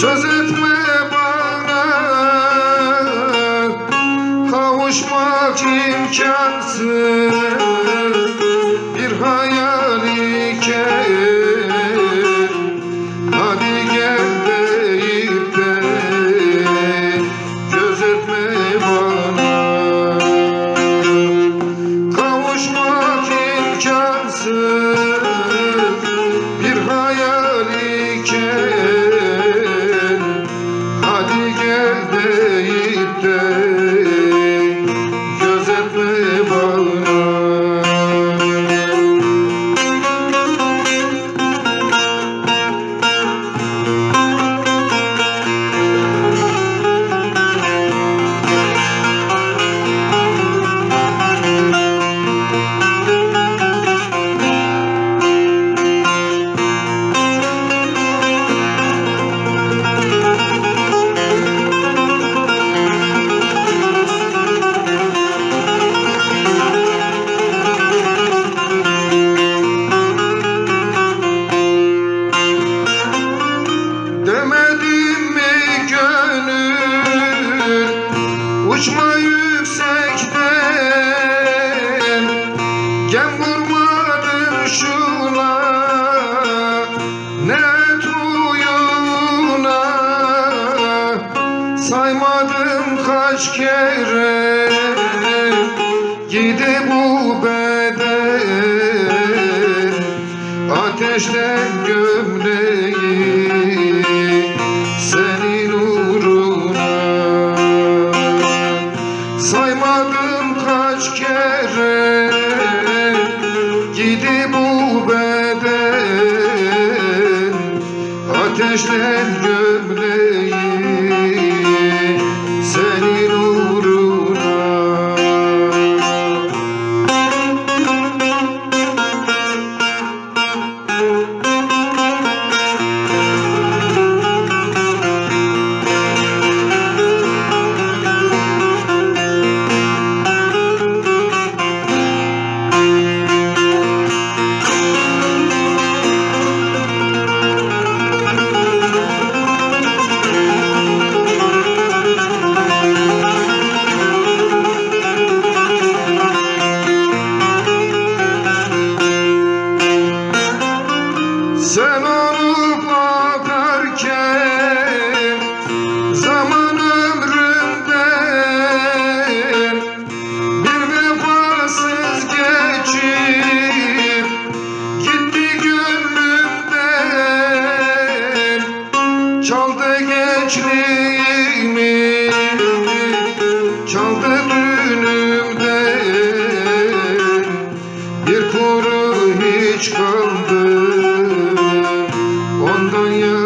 Söz etme bana. Kavuşmak imkansız. Bir hayal iken Hadi gel deyip de gözetme bana. Kavuşmak imkansız uçma yüksekten Gem vurmadın şuna ne tuyuna. Saymadım kaç kere gidi bu beden Ateşten gömleği Saymadım kaç kere gidi bu beden Ateşten gömleği ondan yarına